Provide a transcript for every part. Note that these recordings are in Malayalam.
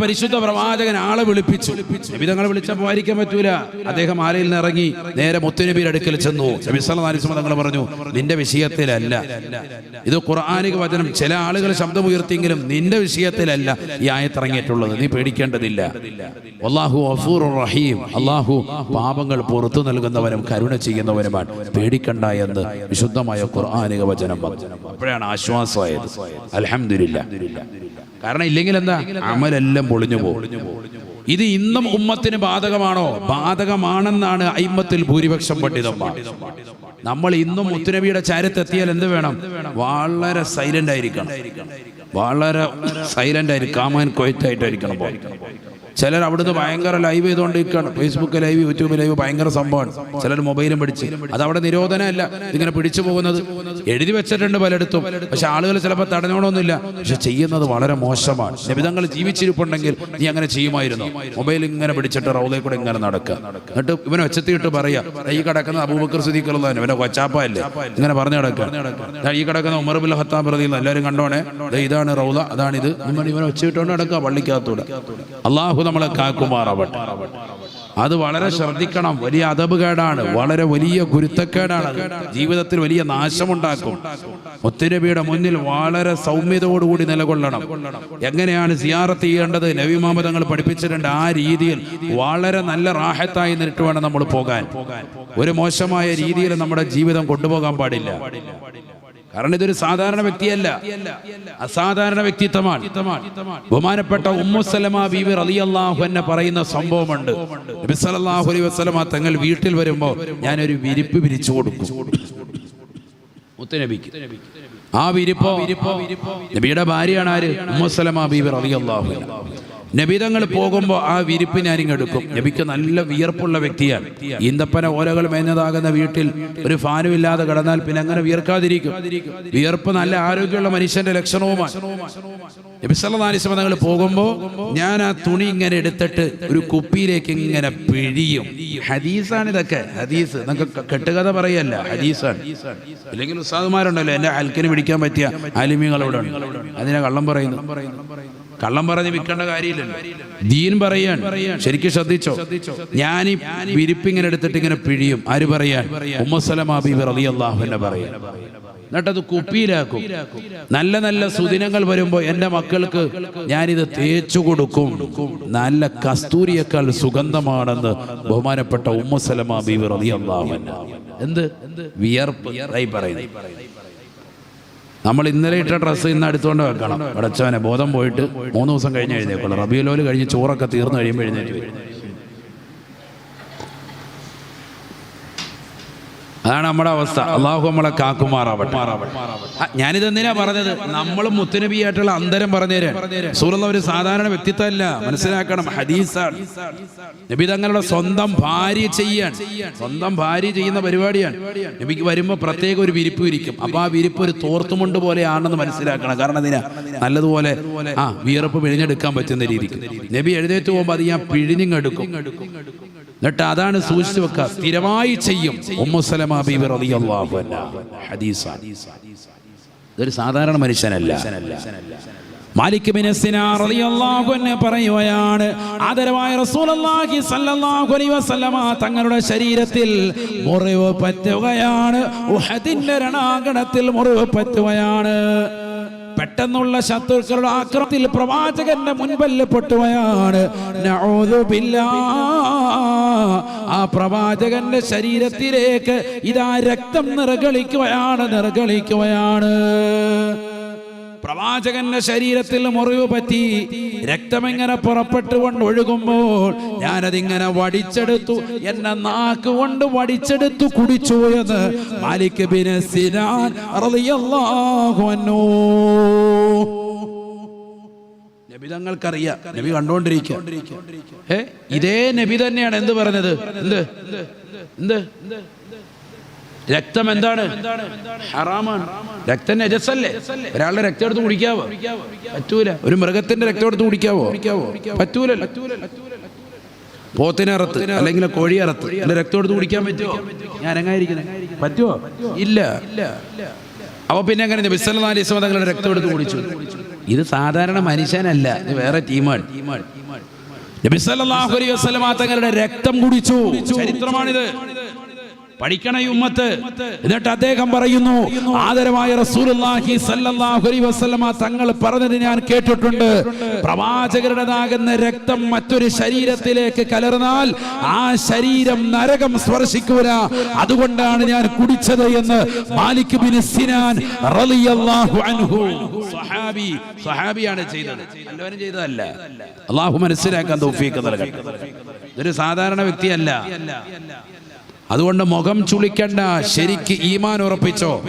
പരിശുദ്ധ പ്രവാചകൻ ആളെ വിളിപ്പിച്ചു. നബി തങ്ങളെ വിളിച്ചപ്പോൾ ആയിരിക്കാൻ പറ്റൂല. അദ്ദേഹം ആലയിൽ നിന്ന് ഇറങ്ങി നേരെ മുത്തുനബിയുടെ അടുക്കൽ ചെന്നു. തങ്ങൾ പറഞ്ഞു നിന്റെ വിഷയത്തിലല്ല. ഇത് ഖുർആാനിക വചനം. ചില ആളുകൾ ശബ്ദം ഉയർത്തിയെങ്കിലും നിന്റെ വിഷയത്തിലല്ല ഈ ആയത്തിറങ്ങിയിട്ടുള്ളത് നീ പേടിക്കേണ്ടതില്ല. അള്ളാഹു അഫൂർ റഹീം. അള്ളാഹു പാപങ്ങൾ പുറത്തു നൽകുന്നവനും കരുണ ചെയ്യുന്നവനുമാണ്. പേടിക്കണ്ട എന്ന് വിശുദ്ധമായ ഖുർആാനിക വചനം അപ്പോഴാണ് ആശ്വാസമായത്. അലഹമില്ല കാരണം ഇല്ലെങ്കിൽ എന്താ അമലെല്ലാം പൊളിഞ്ഞു പോകും. ഇത് ഇന്നും ഉമ്മത്തിന് ബാധകമാണോ? ബാധകമാണെന്നാണ് അയിമ്മത്തിൽ ഭൂരിപക്ഷം പണ്ഡിതന്മാർ. നമ്മൾ ഇന്നും മുത്തുനബിയുടെ ചാരത്തെത്തിയാൽ എന്ത് വേണം? വളരെ സൈലന്റ് ആയിരിക്കണം. വളരെ സൈലന്റ് ആയിരിക്കും കാമൻ കൊയ്ത്തായിട്ടായിരിക്കണം ചിലർ അവിടുന്ന് ഭയങ്കര ലൈവ് ചെയ്തുകൊണ്ടിരിക്കുകയാണ്. ഫേസ്ബുക്ക് ലൈവ് യൂട്യൂബ് ലൈവ് ഭയങ്കര സംഭവമാണ്. ചിലർ മൊബൈലും പിടിച്ച്. അത് അവിടെ നിരോധനമല്ല. ഇതിങ്ങനെ പിടിച്ചു പോകുന്നത്. എഴുതി വെച്ചിട്ടുണ്ട് പലയിടത്തും. പക്ഷെ ആളുകൾ ചിലപ്പോൾ തടഞ്ഞോണമൊന്നുമില്ല പക്ഷെ ചെയ്യുന്നത് വളരെ മോശമാണ്. നിബിധങ്ങൾ ജീവിച്ചിരിപ്പുണ്ടെങ്കിൽ നീ അങ്ങനെ ചെയ്യുമായിരുന്നു? മൊബൈൽ ഇങ്ങനെ പിടിച്ചിട്ട് റൗലയിൽ കൂടെ ഇങ്ങനെ നടക്കുക. എന്നിട്ട് ഇവനെ ഒച്ചത്തിയിട്ട് പറയാ ഈ കിടക്കുന്ന അബൂബക്കർ സുദീഖുള്ള ഇവനെ കൊച്ചാപ്പല്ലേ ഇങ്ങനെ പറഞ്ഞു കിടക്കുക ഈ കിടക്കുന്ന ഉമർ ബുൽ ഹത്താബ് പ്രതിയിൽ എല്ലാവരും കണ്ടോണേ? ഇതാണ് റൗല അതാണിത്. ഇവനെ ഒച്ചയിട്ടുകൊണ്ട് നടക്കുക പള്ളിക്കകത്തൂടെ. അള്ളാഹു നമ്മളെ കാക്കുമാറാവട്ടെ. അത് വളരെ ശ്രദ്ധിക്കണം. വലിയ അതപകേടാണ് വളരെ വലിയ ഗുരുത്തക്കേടാണ്. ജീവിതത്തിൽ വലിയ നാശമുണ്ടാക്കും. ഒത്തിരബിയുടെ മുന്നിൽ വളരെ സൗമ്യതയോടുകൂടി നിലകൊള്ളണം. എങ്ങനെയാണ് സിയാറത്ത് ചെയ്യേണ്ടത്? നബി മുഹമ്മദ് പഠിപ്പിച്ചിട്ടുണ്ട് ആ രീതിയിൽ വളരെ നല്ല റാഹത്തായി നിന്നിട്ട് വേണം നമ്മൾ പോകാൻ. ഒരു മോശമായ രീതിയിൽ നമ്മുടെ ജീവിതം കൊണ്ടുപോകാൻ പാടില്ല. കാരണം ഇതൊരു സാധാരണ വ്യക്തിയല്ല. അസാധാരണ വ്യക്തിത്വമാണ്. ബഹുമാനപ്പെട്ട ഉമ്മുസലമ അൻഹ പറയുന്ന സംഭവമുണ്ട്. തങ്ങൾ വീട്ടിൽ വരുമ്പോൾ ഞാനൊരു വിരിപ്പ് വിരിച്ചു കൊടുക്കും. ആ വിരിപ്പോ നബിയുടെ ഭാര്യയാണ് ആര്? ഉമ്മുസലമ ബീവി റളിയല്ലാഹു അൻഹ. നബി തങ്ങൾ പോകുമ്പോൾ ആ വിരിപ്പിനെ ആരും എടുക്കും നബിക്ക് നല്ല വിയർപ്പുള്ള വ്യക്തിയാണ്. ഈന്തപ്പന ഓലകൾ മേഞ്ഞതാകുന്ന വീട്ടിൽ ഒരു ഫാനും ഇല്ലാതെ കിടന്നാൽ പിന്നെ അങ്ങനെ വിയർക്കാതിരിക്കും. വിയർപ്പ് നല്ല ആരോഗ്യമുള്ള മനുഷ്യന്റെ ലക്ഷണവുമാണ്. നബി പോകുമ്പോ പോകുമ്പോൾ ഞാൻ ആ തുണി ഇങ്ങനെ എടുത്തിട്ട് ഒരു കുപ്പിയിലേക്ക് ഇങ്ങനെ പിഴിയും. ഹദീസാണ് ഇതൊക്കെ. ഹദീസ്. നിങ്ങൾക്ക് കെട്ടുകഥ പറയല്ല. ഹദീസാണ്. അല്ലെങ്കിൽ ഉസ്താദുമാരുണ്ടല്ലോ എന്റെ അൽക്കിന് പിടിക്കാൻ പറ്റിയ അലിമികളോടാണ്. അതിനെ കള്ളം പറയുന്നു. കള്ളം പറഞ്ഞ് വിൽക്കേണ്ട കാര്യമില്ലല്ലോ. ദീൻ പറയാൻ ശരിക്കും ശ്രദ്ധിച്ചോ? ഞാൻ ഈ വിരിപ്പിങ്ങനെ എടുത്തിട്ട് ഇങ്ങനെ പിഴിയും. ആര് പറയാൻ ഉമ്മസലമ പറയാൻ എന്നിട്ടത് കുപ്പിയിലാക്കും. നല്ല നല്ല സുദിനങ്ങൾ വരുമ്പോൾ എന്റെ മക്കൾക്ക് ഞാനിത് തേച്ചു കൊടുക്കും. നല്ല കസ്തൂരിയേക്കാൾ സുഗന്ധമാണെന്ന് ബഹുമാനപ്പെട്ട ഉമ്മസലമാ ബീബി റളിയല്ലാഹു അൻഹ. എന്ത്? വിയർപ്പ്. ആയി പറയുന്നു. നമ്മൾ ഇന്നലെ ഇട്ട ഡ്രസ്സ് ഇന്ന് അടുത്തുകൊണ്ട് വെക്കണം. അടച്ചവനെ ബോധം പോയിട്ട് മൂന്ന് ദിവസം കഴിഞ്ഞ് എഴുന്നേക്കുള്ളൂ റബിയലോൽ കഴിഞ്ഞ് ചോറൊക്കെ തീർന്നു കഴിയുമ്പോൾ എഴുന്നേറ്റ് വരും അതാണ് നമ്മുടെ അവസ്ഥ. അള്ളാഹു നമ്മളെ കാക്കുമാറാവട്ടെ. ആ, ഞാനിത് എന്തിനാ പറഞ്ഞത്? നമ്മൾ മുത്തുനബിയായിട്ടുള്ള അന്തരം പറഞ്ഞുതരാൻ സൂറുള്ള ഒരു സാധാരണ വ്യക്തിത്വമല്ല. മനസ്സിലാക്കണം ഹദീസാണ്. നബി തങ്ങളുടെ സ്വന്തം ഭാര്യ ചെയ്യാൻ സ്വന്തം ഭാര്യ ചെയ്യുന്ന പരിപാടിയാണ്. നബിക്ക് വരുമ്പോൾ പ്രത്യേക ഒരു വിരിപ്പ് വിരിക്കും. അപ്പൊ ആ വിരിപ്പ് ഒരു തോർത്തുമുണ്ട് പോലെയാണെന്ന് മനസ്സിലാക്കണം. കാരണം അതിനാ നല്ലതുപോലെ ആ വിയർപ്പ് പിഴിഞ്ഞെടുക്കാൻ പറ്റുന്ന രീതിക്ക്. നബി എഴുന്നേറ്റ് പോകുമ്പോൾ അത് ഞാൻ പിഴിഞ്ഞെടുക്കും എന്നിട്ട് അതാണ് സൂക്ഷിച്ചു വെക്കുക. സ്ഥിരമായി ചെയ്യും. റളിയല്ലാഹു ഇതൊരു സാധാരണ മനുഷ്യനല്ല. മാലിക് റളിയല്ലാഹു അൻഹു പറയുകയാണ് ആദരവായ റസൂലുള്ളാഹി സ്വല്ലല്ലാഹു അലൈഹി വസല്ലമ തങ്ങളുടെ ശരീരത്തിൽ മുറിവ് പറ്റുകയാണ്. രണാങ്കണത്തിൽ മുറിവ് പറ്റുകയാണ്. പെട്ടെന്നുള്ള ശത്രുക്കളുടെ ആക്രമത്തിൽ പ്രവാചകന്റെ മുൻപല്ല പൊട്ടുകയാണ് ബില്ലാ. ആ പ്രവാചകന്റെ ശരീരത്തിലേക്ക് ഇതാ രക്തം നിറകളിക്കുകയാണ് നിറകളിക്കുകയാണ് പ്രവാചകന്റെ ശരീരത്തിൽ മുറിവ് പറ്റി രക്തമെങ്ങനെ പുറപ്പെട്ടുകൊണ്ട് ഒഴുകുമ്പോൾ ഞാനതിങ്ങനെ വടിച്ചെടുത്തു. എന്നെ നാക്ക് കൊണ്ട് വടിച്ചെടുത്തു കുടിച്ചു എന്ന് മാലിക് ബിൻ സിനാൻ നബി കണ്ടോണ്ടിരിക്കുക ഏ ഇതേ നബി തന്നെയാണ് എന്ത് പറഞ്ഞത്? എന്ത്? എന്ത്? രക്തം എന്താണ്? ഹറാമാണ്. രക്തം രജസല്ലേ ഒരാളുടെ രക്തം എടുത്ത് കുടിക്കാവോ? പറ്റൂല. ഒരു മൃഗത്തിന്റെ രക്തം എടുത്ത് കുടിക്കാവോ? പറ്റൂല പോത്തിനറത്ത് അല്ലെങ്കിൽ കോഴിയറത്ത് എന്റെ രക്തം എടുത്ത് കുടിക്കാൻ പറ്റുമോ ഞാൻ അരങ്ങായിരിക്കണേ പറ്റുമോ ഇല്ല. അപ്പൊ പിന്നെ അലൈഹി വസല്ലം തങ്ങളുടെ രക്തം എടുത്ത് കുടിച്ചു. ഇത് സാധാരണ മനുഷ്യനല്ല. ഇത് വേറെ ടീമാണ്. നബി സല്ലല്ലാഹു അലൈഹി വസല്ലമ തങ്ങളുടെ രക്തം കുടിച്ചു. ചരിത്രമാണിത്. പഠിക്കണ ഉമ്മത്ത്. എന്നിട്ട് അദ്ദേഹം പറയുന്നു ആദരമായ റസൂലുള്ളാഹി സല്ലല്ലാഹു അലൈഹി വസല്ലമ തങ്ങൾ പറഞ്ഞത് ഞാൻ കേട്ടിട്ടുണ്ട്. പ്രവാചകരുടേതാകുന്ന രക്തം മറ്റൊരു ശരീരത്തിലേക്ക് കലർന്നാൽ ആ ശരീരം നരകം സ്പർശിക്കൂല. അതുകൊണ്ടാണ് ഞാൻ കുടിച്ചത് എന്ന് മാലിക് ബിൻ സിനാൻ റളിയല്ലാഹു അൻഹു. സ്വഹാബി സ്വഹാബിയാണ് ചെയ്തത്. എല്ലാവരും ചെയ്തതല്ല. അല്ലാഹു മനസ്സിലാക്കാൻ തൗഫീഖ് നൽകട്ടെ. ഇതൊരു സാധാരണ വ്യക്തിയല്ല. അതുകൊണ്ട് മുഖം ചുളിക്കണ്ട. ശരിക്ക് ഈമാൻ ഉറപ്പിച്ചോ.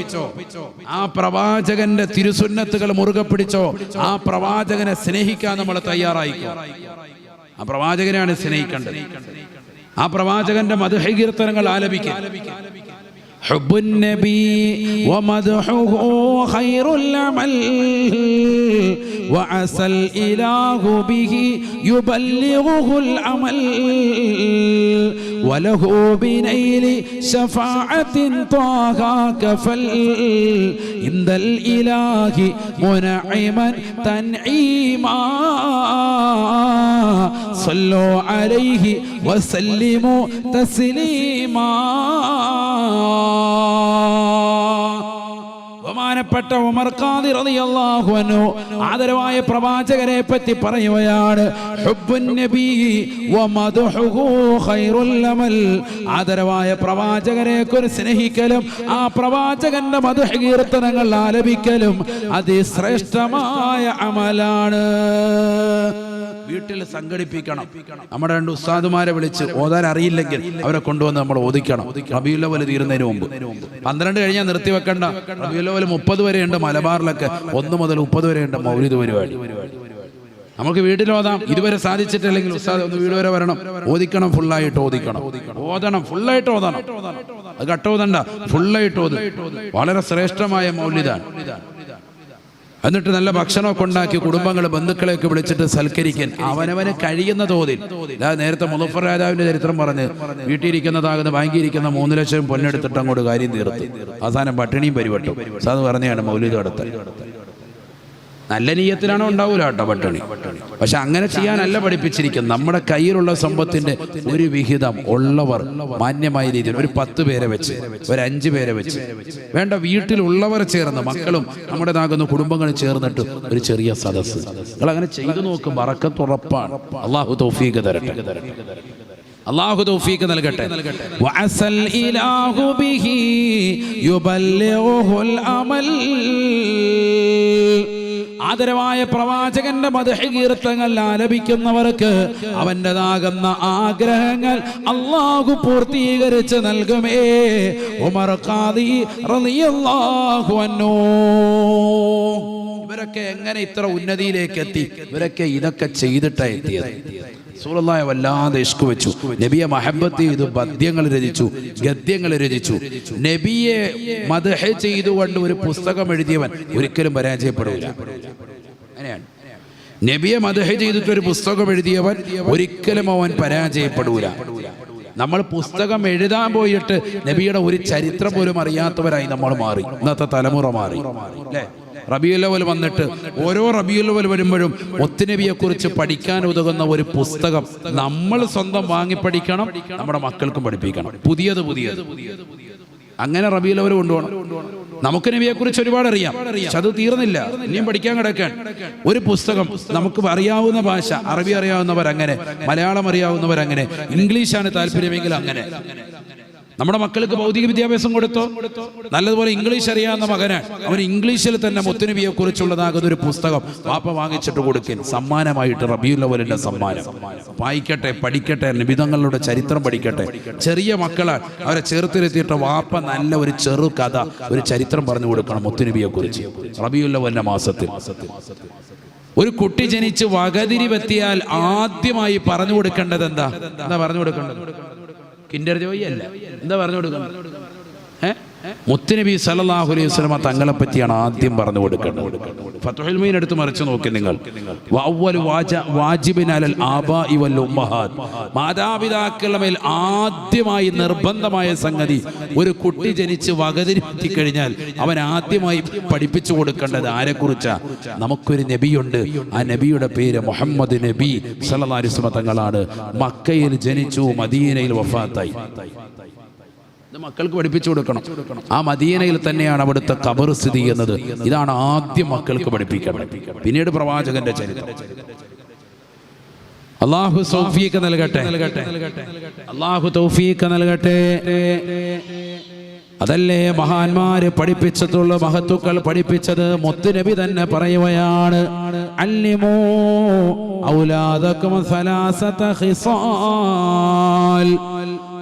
ആ പ്രവാചകന്റെ തിരുസുന്നത്തുകൾ മുറുകെ പിടിച്ചോ. ആ പ്രവാചകനെ സ്നേഹിക്കാൻ നമ്മൾ തയ്യാറായിക്കോ. ആ പ്രവാചകനെയാണ് സ്നേഹിക്കേണ്ടത്. ആ പ്രവാചകന്റെ മധുഹൈകീർത്തനങ്ങൾ ആലപിക്കുക حب النبي ومدحه خير العمل. وعسى الإله به يبلغه العمل وله بنيل شفاعة طه كفل. عند الإله منعما تنعيما. صلوا عليه وسلموا تسليما. ബഹുമാനപ്പെട്ട ഉമർ ഖാദി റളിയല്ലാഹു അൻഹു ആദരവായ പ്രവാചകരെ പറ്റി പറയുകയാണ് ഹുബ്ബുൻ നബി വ മദ്ഹുഹു ഖൈറുൽ അമൽ ആദരവായ പ്രവാചകരെ കുറി സ്നേഹിക്കലും ആ പ്രവാചകന്റെ മദ്ഹ് കീർത്തനങ്ങൾ ആലപിക്കലും അതിശ്രേഷ്ഠമായ അമലാണ്. വീട്ടിൽ സംഘടിപ്പിക്കണം. നമ്മുടെ രണ്ട് ഉസ്താദുമാരെ വിളിച്ച് ഓതാൻ അറിയില്ലെങ്കിൽ അവരെ കൊണ്ടുവന്ന് നമ്മൾ ഓദിക്കണം. റബിയുല്ലവൽ തീരുന്നതിന് മുമ്പ്. പന്ത്രണ്ട് കഴിഞ്ഞാൽ നിർത്തി വെക്കണ്ട റബിയുല്ലവൽ മുപ്പത് വരെയുണ്ട് മലബാറിലൊക്കെ ഒന്ന് മുതൽ മുപ്പത് വരെയുണ്ട് മൗലിദ് പരിപാടി. നമുക്ക് വീട്ടിൽ ഓതാം. ഇതുവരെ സാധിച്ചിട്ടില്ലെങ്കിൽ ഉസ്താദ് ഒന്ന് വീട് വരെ വരണം. ഓദിക്കണം ഫുള്ളായിട്ട് ഓദിക്കണം ഓതണം ഫുള്ളായിട്ട് ഓതണം. അത് കട്ടോതണ്ട ഫുള്ളായിട്ട് ഓത്. വളരെ ശ്രേഷ്ഠമായ മൗലിതാണ് എന്നിട്ട് നല്ല ഭക്ഷണമൊക്കെ ഉണ്ടാക്കി കുടുംബങ്ങൾ ബന്ധുക്കളെയൊക്കെ വിളിച്ചിട്ട് സൽക്കരിക്കാൻ. അവനവന് കഴിയുന്ന തോതിൽ. നേരത്തെ മുലഫർ രാജാവിന്റെ ചരിത്രം പറഞ്ഞ് വീട്ടിലിരിക്കുന്നതാകുന്ന ബാങ്കിയിരിക്കുന്ന മൂന്ന് ലക്ഷം പൊന്നെടുത്തിട്ട് അങ്ങോട്ട് കാര്യം തീർത്തു. അവസാനം പട്ടിണിയും പരിവട്ടും. അത് പറഞ്ഞാണ് മൗലിക അടുത്ത്. നല്ല നീയത്തിലാണോ ഉണ്ടാവൂല കേട്ടോ പട്ടിണി. പക്ഷെ അങ്ങനെ ചെയ്യാനല്ല പഠിപ്പിച്ചിരിക്കുന്നത്. നമ്മുടെ കയ്യിലുള്ള സമ്പത്തിന്റെ ഒരു വിഹിതം ഉള്ളവർ മാന്യമായ രീതിയിൽ ഒരു പത്ത് പേരെ വെച്ച് ഒരു അഞ്ച് പേരെ വെച്ച്. വേണ്ട വീട്ടിലുള്ളവർ ചേർന്ന് മക്കളും നമ്മുടേതാകുന്ന കുടുംബങ്ങൾ ചേർന്നിട്ട് ഒരു ചെറിയ സദസ്സ്. നിങ്ങൾ അങ്ങനെ ചെയ്തു നോക്കും വറക്കത്തുറപ്പാണ് അള്ളാഹു തോഫീക്ക് തരട്ടെ. അള്ളാഹു തോഫീക്ക് നൽകട്ടെ. വഅസൽ ഇലാഹു ബിഹി യുബല്ലിഗുൽ അമൽ. ആദരവായ പ്രവാചകന്റെ മധുഹീർത്തങ്ങൾ ആലപിക്കുന്നവർക്ക് അവന്റെതാകുന്ന ആഗ്രഹങ്ങൾ അള്ളാഹു പൂർത്തീകരിച്ച് നൽകുമേ. ഉമർ ഇവരൊക്കെ എങ്ങനെ ഇത്ര ഉന്നതിയിലേക്ക് എത്തി? ഇവരൊക്കെ ഇതൊക്കെ ചെയ്തിട്ടാണ് എത്തിയത്? സൂറല്ലായ വല്ലാതെ ഇഷ്ക് വെച്ചു. നബിയെ മഹബത്ത് ചെയ്തു പദ്യങ്ങൾ രചിച്ചു ഗദ്യങ്ങൾ രചിച്ചു. നബിയെ മദഹ ചെയ്തുകൊണ്ട് ഒരു പുസ്തകം എഴുതിയവൻ ഒരിക്കലും പരാജയപ്പെടില്ല. അങ്ങനെയാണ്. നബിയെ മദഹ ചെയ്തിട്ട് ഒരു പുസ്തകം എഴുതിയവൻ ഒരിക്കലും അവൻ പരാജയപ്പെടൂല. നമ്മൾ പുസ്തകം എഴുതാൻ പോയിട്ട് നബിയുടെ ഒരു ചരിത്രം പോലും അറിയാത്തവരായി നമ്മൾ മാറി. ഇന്നത്തെ തലമുറ മാറി. അല്ലേ? റബിയുല്ലവൽ വന്നിട്ട് ഓരോ റബിയുല്ലവൽ വരുമ്പോഴും ഒത്തുനബിയെ കുറിച്ച് പഠിക്കാൻ ഉതകുന്ന ഒരു പുസ്തകം നമ്മൾ സ്വന്തം വാങ്ങി പഠിക്കണം നമ്മുടെ മക്കൾക്കും പഠിപ്പിക്കണം. പുതിയത് പുതിയത്. അങ്ങനെ റബിയുല്ലവൽ കൊണ്ടുപോകണം. നമുക്ക് നബിയെ കുറിച്ച് ഒരുപാട് അറിയാം. പക്ഷെ അത് തീർന്നില്ല. ഇനിയും പഠിക്കാൻ കിടക്കാൻ. ഒരു പുസ്തകം നമുക്ക് അറിയാവുന്ന ഭാഷ അറബി അറിയാവുന്നവർ അങ്ങനെ മലയാളം അറിയാവുന്നവർ അങ്ങനെ ഇംഗ്ലീഷാണ് താല്പര്യമെങ്കിൽ അങ്ങനെ. നമ്മുടെ മക്കൾക്ക് ഭൗതിക വിദ്യാഭ്യാസം കൊടുത്തോ? നല്ലതുപോലെ ഇംഗ്ലീഷ് അറിയാവുന്ന മകന് അവൻ ഇംഗ്ലീഷിൽ തന്നെ മുത്തുനബിയെ കുറിച്ചുള്ളതാകുന്ന ഒരു പുസ്തകം വാപ്പ വാങ്ങിച്ചിട്ട് കൊടുക്കൻ. സമ്മാനമായിട്ട് റബിയുല്ലവലിന്റെ സമ്മാനം. വായിക്കട്ടെ പഠിക്കട്ടെ നിബിതങ്ങളുടെ ചരിത്രം പഠിക്കട്ടെ. ചെറിയ മക്കളെ അവരെ ചേർത്തിരുത്തിയിട്ട് വാപ്പ നല്ല ഒരു ചെറു കഥ ഒരു ചരിത്രം പറഞ്ഞു കൊടുക്കണം മുത്തുനബിയെ കുറിച്ച്. റബിയുല്ലവലിന്റെ മാസത്തിൽ. ഒരു കുട്ടി ജനിച്ച് വകതിരിവെത്തിയാൽ ആദ്യമായി പറഞ്ഞു കൊടുക്കേണ്ടത് എന്താ? എന്താ പറഞ്ഞു കൊടുക്കേണ്ടത്? കിൻഡർ ജോയി അല്ല? എന്താ പറഞ്ഞു കൊടുക്കുന്നത്? ഏ? മുത്തുനബി സല്ലല്ലാഹു അലൈഹി സ്വലമ തങ്ങളെ പറ്റിയാണ് ആദ്യം പറഞ്ഞു കൊടുക്കേണ്ടത്. ഫത്ഹുൽ മീൻ എടുത്ത് മറിച്ച് നോക്കി നിങ്ങൾ. മാതാപിതാക്കളുടെ മേൽ ആദ്യമായി നിർബന്ധമായ സംഗതി ഒരു കുട്ടി ജനിച്ച് വകതിരിത്തി കഴിഞ്ഞാൽ അവൻ ആദ്യമായി പഠിപ്പിച്ചു കൊടുക്കേണ്ടത് ആരെക്കുറിച്ചാ? നമുക്കൊരു നബിയുണ്ട്. ആ നബിയുടെ പേര് മുഹമ്മദ് നബി സല്ലല്ലാഹു അലിസ്മ തങ്ങളാണ്. മക്കയിൽ ജനിച്ചു മദീനയിൽ വഫാത്തായി. മക്കൾക്ക് പഠിപ്പിച്ചു കൊടുക്കണം. ആ മദീനയിൽ തന്നെയാണ് അവിടുത്തെ കബർ സ്ഥിതി ചെയ്യുന്നത്. ഇതാണ് ആദ്യം മക്കൾക്ക് പഠിപ്പിക്കണം പിന്നീട് പ്രവാചകന്റെ ചരിത്രം. അള്ളാഹു സൗഫീക്ക് നൽകട്ടെ. അള്ളാഹു തൗഫീക്ക് നൽകട്ടെ. അതല്ലേ മഹാന്മാര് പഠിപ്പിച്ചിട്ടുള്ള മഹത്തുക്കൾ പഠിപ്പിച്ചത്? മുത്തുനബി തന്നെ പറയുകയാണ്. അല്ലിമോ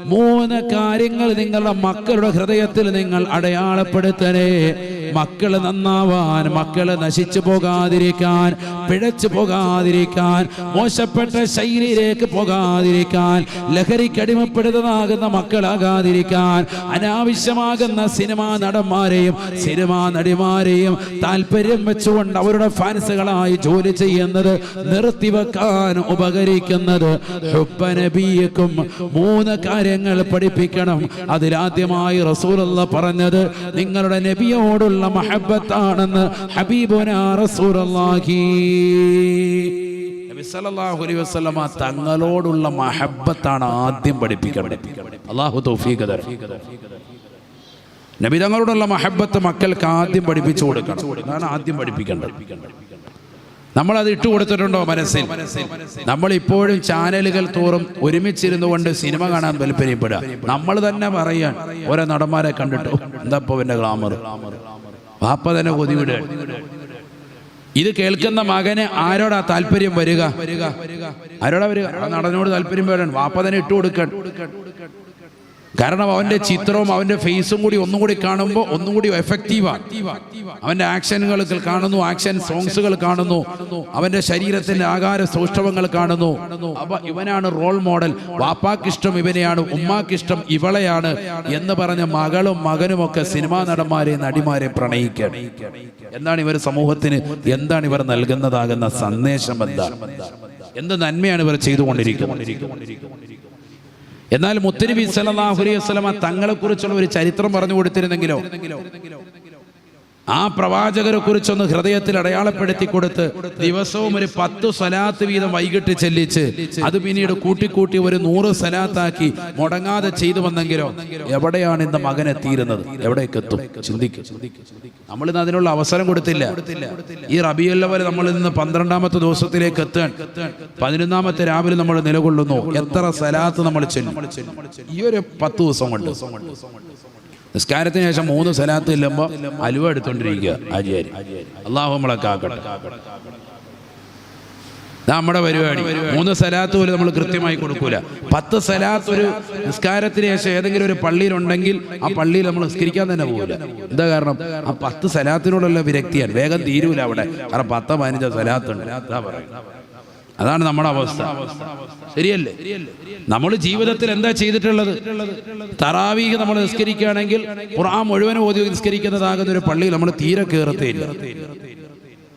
മൂന്ന് കാര്യങ്ങൾ നിങ്ങളുടെ മക്കളുടെ ഹൃദയത്തിൽ നിങ്ങൾ അടയാളപ്പെടുത്തണേ. മക്കൾ നന്നാവാൻ മക്കൾ നശിച്ചു പോകാതിരിക്കാൻ പിഴച്ചു പോകാതിരിക്കാൻ മോശപ്പെട്ട ശൈലിയിലേക്ക് പോകാതിരിക്കാൻ ലഹരിക്കടിമപ്പെടുന്നതാകുന്ന മക്കളാകാതിരിക്കാൻ അനാവശ്യമാകുന്ന സിനിമാ നടന്മാരെയും സിനിമാ നടിമാരെയും താല്പര്യം വെച്ചുകൊണ്ട് അവരുടെ ഫാൻസുകളായി ജോലി ചെയ്യുന്നത് നിർത്തിവെക്കാൻ ഉപകരിക്കുന്നത് ഹുബ്ബനബിയക്കും മൂന്ന് കാര്യങ്ങൾ പഠിപ്പിക്കണം. അതിലാദ്യമായി റസൂലുള്ള പറഞ്ഞത് നിങ്ങളുടെ നബിയോടുള്ള മഹബത്താണെന്ന് ഹബീബുന റസൂലുള്ളാഹി. തങ്ങളോടുള്ള മഹബത്താണ് ആദ്യം പഠിപ്പിക്കേണ്ടത്. തൗഫീഖ് നബി തങ്ങളോടുള്ള മഹബത്ത് മക്കൾക്ക് ആദ്യം പഠിപ്പിച്ചു കൊടുക്കണം. അതാണ് ആദ്യം പഠിപ്പിക്കേണ്ടത്. നമ്മൾ അത് ഇട്ട് കൊടുത്തിട്ടുണ്ടോ മനസ്സിൽ? നമ്മൾ ഇപ്പോഴും ചാനലുകൾ തോറും ഒരുമിച്ചിരുന്നു കൊണ്ട് സിനിമ കാണാൻ താല്പര്യപ്പെടുക. നമ്മൾ തന്നെ പറയാൻ ഓരോ നടന്മാരെ കണ്ടിട്ടോ? എന്താ ഇപ്പൊ ഗ്ലാമർ വാപ്പ തന്നെ കൊതിവിടുക ഇത് കേൾക്കുന്ന മകന് ആരോടാ താല്പര്യം വരിക? ആരോടാ വരിക? ആ നടനോട് താല്പര്യം വരാൻ വാപ്പ തന്നെ ഇട്ട് കൊടുക്കാൻ. കാരണം അവന്റെ ചിത്രവും അവന്റെ ഫേസും കൂടി ഒന്നും കൂടി കാണുമ്പോൾ ഒന്നും കൂടി എഫക്റ്റീവാണ് അവന്റെ ആക്ഷനുകൾ കാണുന്നു ആക്ഷൻ സോങ്സുകൾ കാണുന്നു. അവന്റെ ശരീരത്തിന്റെ ആകാര സൗഷ്ഠവങ്ങൾ കാണുന്നു. അപ്പൊ ഇവനാണ് റോൾ മോഡൽ വാപ്പാക്കിഷ്ടം ഇവനെയാണ് ഉമ്മാക്കിഷ്ടം ഇവളെയാണ് എന്ന് പറഞ്ഞ മകളും മകനുമൊക്കെ സിനിമാ നടന്മാരെ നടിമാരെ പ്രണയിക്കണം എന്താണ് ഇവർ സമൂഹത്തിന് എന്താണ് ഇവർ നൽകുന്നതാകുന്ന സന്ദേശം എന്താണ് എന്ത് നന്മയാണ് ഇവർ ചെയ്തുകൊണ്ടിരിക്കുന്നത്? എന്നാൽ മുത്തനബി സല്ലല്ലാഹു അലൈഹി വസല്ലമ തങ്ങളെ കുറിച്ചുള്ള ഒരു ചരിത്രം പറഞ്ഞു കൊടുത്തിരുന്നെങ്കിലോ? ആ പ്രവാചകരെ കുറിച്ചൊന്ന് ഹൃദയത്തിൽ അടയാളപ്പെടുത്തി കൊടുത്ത് ദിവസവും ഒരു പത്ത് സലാത്ത് വീതം വൈകിട്ട് ചെല്ലിച്ച് അത് പിന്നീട് കൂട്ടിക്കൂട്ടി ഒരു നൂറ് സ്വലാത്താക്കി മുടങ്ങാതെ ചെയ്തു വന്നെങ്കിലോ എവിടെയാണ് ഇന്ന് മകൻ എത്തിയിരുന്നത്? എവിടേക്ക് എത്തും? ചിന്തിക്കും. നമ്മൾ ഇന്ന് അതിനുള്ള അവസരം കൊടുത്തില്ല. ഈ റബിയുള്ളവർ നമ്മൾ ഇന്ന് പന്ത്രണ്ടാമത്തെ ദിവസത്തിലേക്ക് എത്താൻ പതിനൊന്നാമത്തെ രാവിലെ നമ്മൾ നിലകൊള്ളുന്നു. എത്ര സലാത്ത് നമ്മൾ ചെല്ലും? ഈ ഒരു പത്ത് ദിവസം കൊണ്ട്. നിസ്കാരത്തിന് ശേഷം മൂന്ന് സ്ഥലത്ത് ചെല്ലുമ്പോൾ അലുവ എടുത്തോണ്ടിരിക്കുക ആചാര്യ അള്ളാഹു നമ്മളെ കാക്കട്ടെ. നമ്മുടെ പരിപാടി. മൂന്ന് സ്ഥലത്ത് പോലും നമ്മൾ കൃത്യമായി കൊടുക്കൂല. പത്ത് സ്ഥലത്ത് ഒരു നിസ്കാരത്തിന് ശേഷം ഏതെങ്കിലും ഒരു പള്ളിയിലുണ്ടെങ്കിൽ ആ പള്ളിയിൽ നമ്മൾ നിസ്കരിക്കാൻ തന്നെ പോകില്ല എന്താ കാരണം? ആ പത്ത് സ്ഥലത്തിനോടുള്ള വിരക്തിയാണ്. വേഗം തീരൂല അവിടെ. കാരണം പത്ത് പതിനഞ്ചോ സ്ഥലത്തുണ്ട് അതാ പറയുന്നത്. അതാണ് നമ്മുടെ അവസ്ഥ. ശരിയല്ലേ? നമ്മൾ ജീവിതത്തിൽ എന്താ ചെയ്തിട്ടുള്ളത്? തറാവീഹ് നമ്മൾ നിസ്കരിക്കുകയാണെങ്കിൽ ഖുർആൻ മുഴുവൻ ഓതി നിസ്കരിക്കുന്നതാകുന്ന ഒരു പള്ളിയിൽ നമ്മൾ തീരെ കയറത്തേയില്ല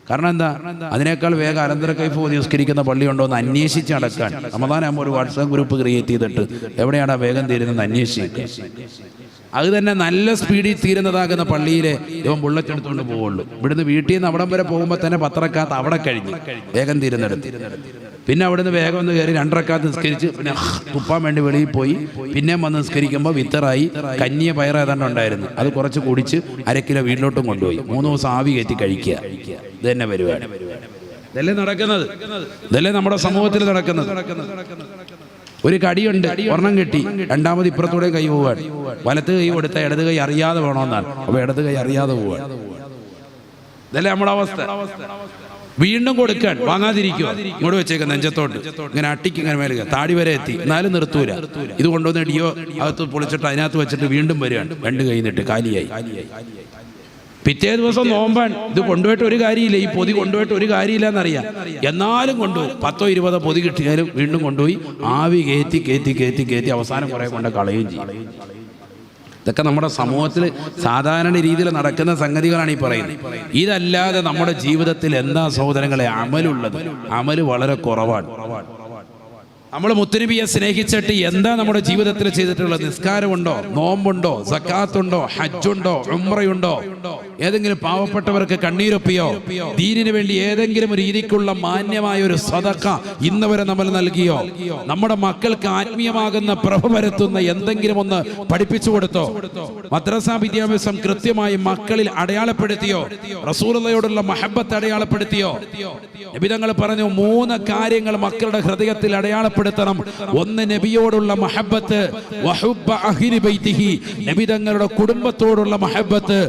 കാരണം എന്താ? അതിനേക്കാൾ വേഗം അനന്തര കൈഫ് നിസ്കരിക്കുന്ന പള്ളിയുണ്ടോ എന്ന് അന്വേഷിച്ച് നടക്കാൻ. റമദാനാകുമ്പോൾ ഒരു വാട്സാപ്പ് ഗ്രൂപ്പ് ക്രിയേറ്റ് ചെയ്തിട്ട് എവിടെയാണ് ആ വേഗം തീരുന്നത് അന്വേഷിക്കുക അത് തന്നെ നല്ല സ്പീഡിൽ തീരുന്നതാകുന്ന പള്ളിയിലെ ഇവൻ ബുള്ളറ്റ് എടുത്തുകൊണ്ട് പോവുള്ളൂ. ഇവിടുന്ന് വീട്ടിൽ നിന്ന് അവിടം വരെ പോകുമ്പോൾ തന്നെ പത്രക്കാത്ത അവിടെ കഴിഞ്ഞു വേഗം തീരുന്നെടുത്ത് പിന്നെ അവിടുന്ന് വേഗം ഒന്ന് കയറി രണ്ടരക്കാത്ത് നിസ്കരിച്ച് പിന്നെ തുപ്പാൻ വേണ്ടി വെളിയിൽ പോയി. പിന്നെ വന്ന് നിസ്കരിക്കുമ്പോൾ വിത്തറായി. കഞ്ഞിയ പയർ ഏതാണ്ട് ഉണ്ടായിരുന്നു. അത് കുറച്ച് കുടിച്ച് അരക്കിലോ കിലോ വീട്ടിലോട്ടും കൊണ്ടുപോയി. മൂന്ന് ദിവസം ആവി കയറ്റി കഴിക്കുക. ഇത് തന്നെ പരിപാടി. ഇതല്ലേ നടക്കുന്നത്? ഇതല്ലേ നമ്മുടെ സമൂഹത്തിൽ നടക്കുന്നത്? ഒരു കടിയുണ്ട്. ഒരെണ്ണം കിട്ടി. രണ്ടാമത് ഇപ്പുറത്തൂടെ കൈ പോവാൻ വലത്ത് കൈ കൊടുത്ത ഇടത് കൈ അറിയാതെ വേണമെന്നാണ് അപ്പൊ ഇടത് കൈ അറിയാതെ പോവാൻ ഇതല്ലേ നമ്മുടെ അവസ്ഥ. വീണ്ടും കൊടുക്കാൻ വാങ്ങാതിരിക്കുക ഇങ്ങോട്ട് വെച്ചേക്ക നെഞ്ചത്തോട്ട്. ഇങ്ങനെ അട്ടിക്ക് ഇങ്ങനെ മേലുക. താടി വരെ എത്തി. എന്നാലും നിർത്തൂല. ഇത് കൊണ്ടുവന്ന് ഇടിയോ അകത്ത് പൊളിച്ചിട്ട് അതിനകത്ത് വെച്ചിട്ട് വീണ്ടും വരികയാണ്. രണ്ട് കൈ നിട്ട് കാലിയായി. പിറ്റേ ദിവസം നോമ്പാൻ ഇത് കൊണ്ടുപോയിട്ട് ഒരു കാര്യമില്ല. ഈ പൊതി കൊണ്ടുപോയിട്ട് ഒരു കാര്യമില്ല എന്നറിയാം എന്നാലും കൊണ്ടുപോകും. പത്തോ ഇരുപതോ പൊതി കിട്ടിയാലും വീണ്ടും കൊണ്ടുപോയി ആവി കയറ്റി കയറ്റി കയറ്റി കയറ്റി അവസാനം കുറെ കൊണ്ട് കളയുകയും ചെയ്യും. ഇതൊക്കെ നമ്മുടെ സമൂഹത്തിൽ സാധാരണ രീതിയിൽ നടക്കുന്ന സംഗതികളാണ് ഈ പറയുന്നത്. ഇതല്ലാതെ നമ്മുടെ ജീവിതത്തിൽ എന്താ സഹോദരങ്ങളെ അമലുള്ളത്? അമൽ വളരെ കുറവാണ്. നമ്മൾ മുത്തുനബിയെ സ്നേഹിച്ചിട്ട് എന്താ നമ്മുടെ ജീവിതത്തിൽ ചെയ്തിട്ടുള്ളത്? നിസ്കാരമുണ്ടോ? നോമ്പുണ്ടോ? സക്കാത്തുണ്ടോ? ഹജ്ജുണ്ടോ? ഉമ്രയുണ്ടോ ഏതെങ്കിലും പാവപ്പെട്ടവർക്ക് കണ്ണീരൊപ്പിയോ? ദീനിനു വേണ്ടി ഏതെങ്കിലും രീതിക്കുള്ള മാന്യമായ ഒരു സതക്ക ഇന്നവരെ നമ്മൾ നൽകിയോ? നമ്മുടെ മക്കൾക്ക് ആത്മീയമാകുന്ന പ്രഭ വരുത്തുന്ന എന്തെങ്കിലും ഒന്ന് പഠിപ്പിച്ചു കൊടുത്തോ? മദ്രസ വിദ്യാഭ്യാസം കൃത്യമായി മക്കളിൽ അടയാളപ്പെടുത്തിയോ? റസൂലയോടുള്ള മഹബത്ത് അടയാളപ്പെടുത്തിയോ? നബിതങ്ങൾ പറഞ്ഞു മൂന്ന് കാര്യങ്ങൾ മക്കളുടെ ഹൃദയത്തിൽ അടയാളപ്പെടുത്തണം ഒന്ന് നബിയോടുള്ള മഹബത്ത് ബൈത്തിഹി. നബിതങ്ങളുടെ കുടുംബത്തോടുള്ള മഹബത്ത്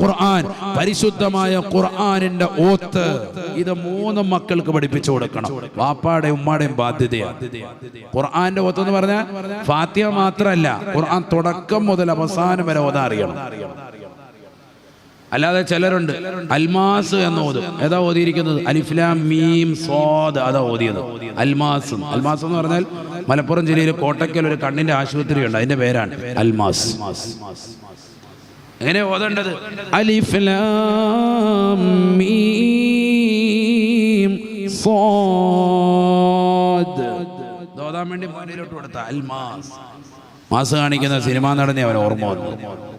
ഖുർആൻ പരിശുദ്ധമായ ഖുർആനിന്റെ ഓത്ത്. ഇത് മൂന്നും മക്കൾക്ക് പഠിപ്പിച്ചു കൊടുക്കണം. വാപ്പാടെ ഉമ്മാടെയും ബാധ്യതയാണ്. ഖുർആന്റെ ഓത്ത് എന്ന് പറഞ്ഞാൽ ഫാത്തിയ മാത്രമല്ല ഖുർആൻ തുടക്കം മുതൽ അവസാനം വരെ ഓതാറിയണം അറിയണം. അല്ലാതെ ചിലരുണ്ട്. അൽമാസ് എന്ന് ഓതും ഏതാ ഓതിയിരിക്കുന്നത്? അലിഫ്ലാം മീം സ്വാദ് അതാ ഓതിയത്. അൽമാസ്. അൽമാസ് എന്ന് പറഞ്ഞാൽ മലപ്പുറം ജില്ലയിൽ കോട്ടയ്ക്കൽ ഒരു കണ്ണിന്റെ ആശുപത്രി ഉണ്ട്. അതിന്റെ പേരാണ് അൽമാസ്. എങ്ങനെ ഓതേണ്ടത്? അലിഫ്ലാം മീം സ്വാദ് ഓതാൻ വേണ്ടി മോനിലോട്ട് കൊടുത്ത അൽമാസ്. മാസ് കാണിക്കുന്ന സിനിമ നടനെ അവൻ ഓർമ്മ വന്നു.